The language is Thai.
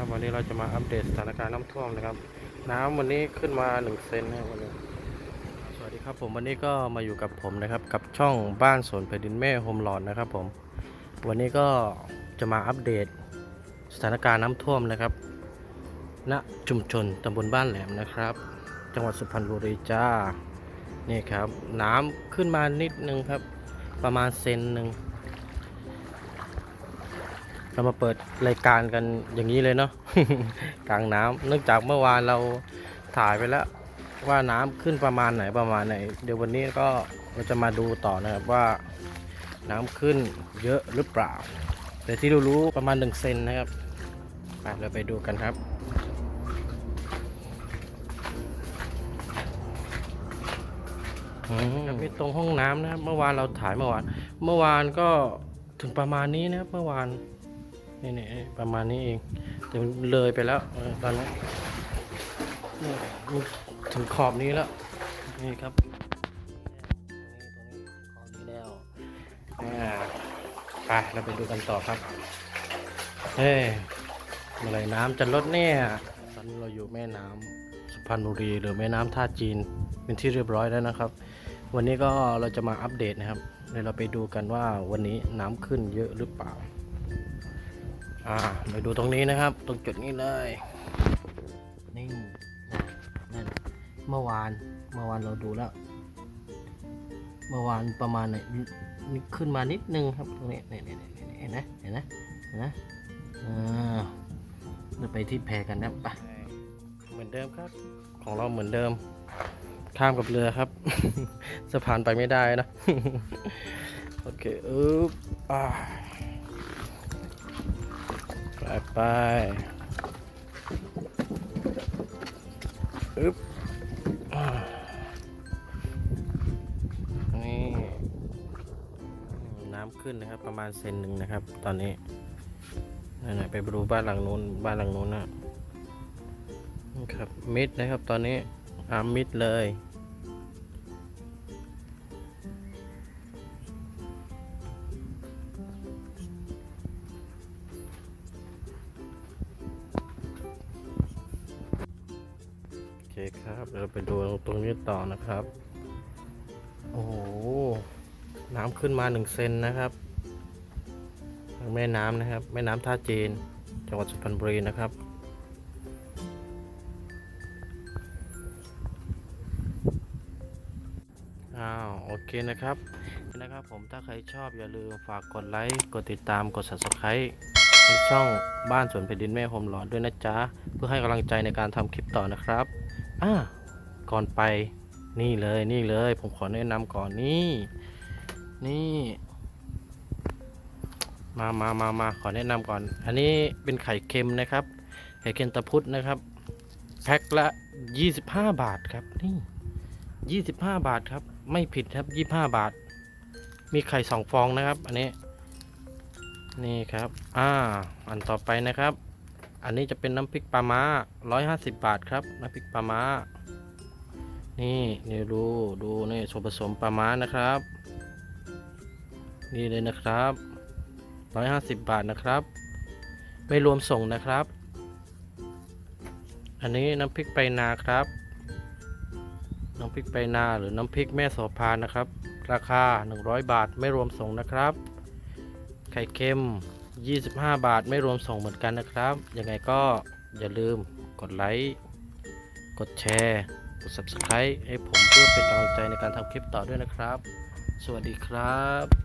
ครับวันนี้เราจะมาอัปเดตสถานการณ์น้ำท่วมนะครับ น้ำวันนี้ขึ้นมา1เซนนะครับวันนี้สวัสดีครับผมวันนี้ก็มาอยู่กับผมนะครับ กับช่องบ้านสวนแผ่นดินแม่โฮมหลอนนะครับผมวันนี้ก็จะมาอัปเดตสถานการณ์น้ำท่วมนะครับณชุมชนตำบลบ้านแหลมนะครับ จังหวัดสุพรรณบุรีจ้านี่ครับ น้ำขึ้นมานิดนึงครับ ประมาณเซนหนึ่ง เรามาเปิดรายการกันอย่างนี้เลยเนาะกลางน้ำเนื่องจากเมื่อวานเราถ่ายไปแล้ว ว่าน้ำขึ้นประมาณไหนประมาณไหน เดี๋ยววันนี้ก็เราจะมาดูต่อนะครับว่า น้ำขึ้นเยอะหรือเปล่า แต่ที่เรารู้ประมาณ1เซนนะครับไปเราไปดูกันครับครับมีตรงห้องน้ำนะครับเมื่อวานเราถ่ายเมื่อวาน เมื่อวานก็ถึงประมาณนี้นะครับเมื่อวาน นี่นี่ประมาณนี้เองแต่เลยไปแล้วตอนนี้นี่ถึงขอบนี้แล้ว นี่ครับนี่ตรงนี้ขอบนี้แล้วอ่าไปเราไปดูกันต่อครับ เฮ้ยเมื่อไรน้ำจะลดเนี่ยตอนนี้เราอยู่แม่น้ำสุพรรณบุรีหรือแม่น้ำท่าจีนเป็นที่เรียบร้อยแล้วนะครับ วันนี้ก็เราจะมาอัปเดตนะครับเดี๋ยวเราไปดูกันว่าวันนี้น้ำขึ้นเยอะหรือเปล่า อ่าไปดูตรงนี้นะครับ ตรงจุดนี้เลย นี่นะนั่นเมื่อวานเมื่อวานเราดูแล้ว เมื่อวานประมาณไหนขึ้นมานิดนึงครับตรงนี้นี่นี่นี่นี่เห็นไหมเห็นไหมเห็นไหมอ่าเราไปที่แพกันนะไปเหมือนเดิมครับ ของเราเหมือนเดิม ข้ามกับเรือครับสะพานไปไม่ได้นะ โอเคอึ๊บอ่า ไปไปอึ๊บนี่น้ำขึ้นนะครับ ประมาณเซนหนึ่งนะครับ ตอนนี้นั่นไปดูบ้านหลังนู้น บ้านหลังนู้นนะครับมิดนะครับ ตอนนี้อามิดเลย เคครับเราไปดูตรงนี้ต่อนะครับ โอ้โห น้ำขึ้นมาหนึ่งเซนนะครับ แม่น้ำนะครับ แม่น้ำท่าจีน จังหวัดสุพรรณบุรีนะครับอ้าวโอเคนะครับนะครับผมถ้าใครชอบอย่าลืมฝากกดไลค์ กดติดตามกด subscribe ในช่องบ้านสวนแผ่นดินแม่โฮมหลอดด้วยนะจ๊ะ เพื่อให้กำลังใจในการทำคลิปต่อนะครับ อ่าก่อนไปนี่เลยนี่เลย ผมขอแนะนำก่อนนี่ นี่ มามามามาขอแนะนำก่อน อันนี้เป็นไข่เค็มนะครับ ไข่เค็มตะพุดนะครับ แพ็คละ 25 บาทครับนี่ 25 บาทครับ ไม่ผิดครับ 25 บาท มีไข่สองฟองนะครับ อันนี้ นี่ครับ อ่า อันต่อไปนะครับ อันนี้จะเป็นน้ำพริกปลาม้า150บาทครับ น้ำพริกปลาม้า นี่นี่ดูดูนี่ส่วนผสมปลาม้านะครับ นี่เลยนะครับ150บาทนะครับ ไม่รวมส่งนะครับ อันนี้น้ำพริกไปนาครับ น้ำพริกไปนาหรือน้ำพริกแม่โสภานะครับ ราคา 100 บาทไม่รวมส่งนะครับ ไข่เค็ม 25 บาทไม่รวมส่งเหมือนกันนะครับ ยังไงก็อย่าลืมกดไลค์ กดแชร์ กด subscribe ให้ผมเพื่อเป็นกำลังใจในการทำคลิปต่อด้วยนะครับ สวัสดีครับ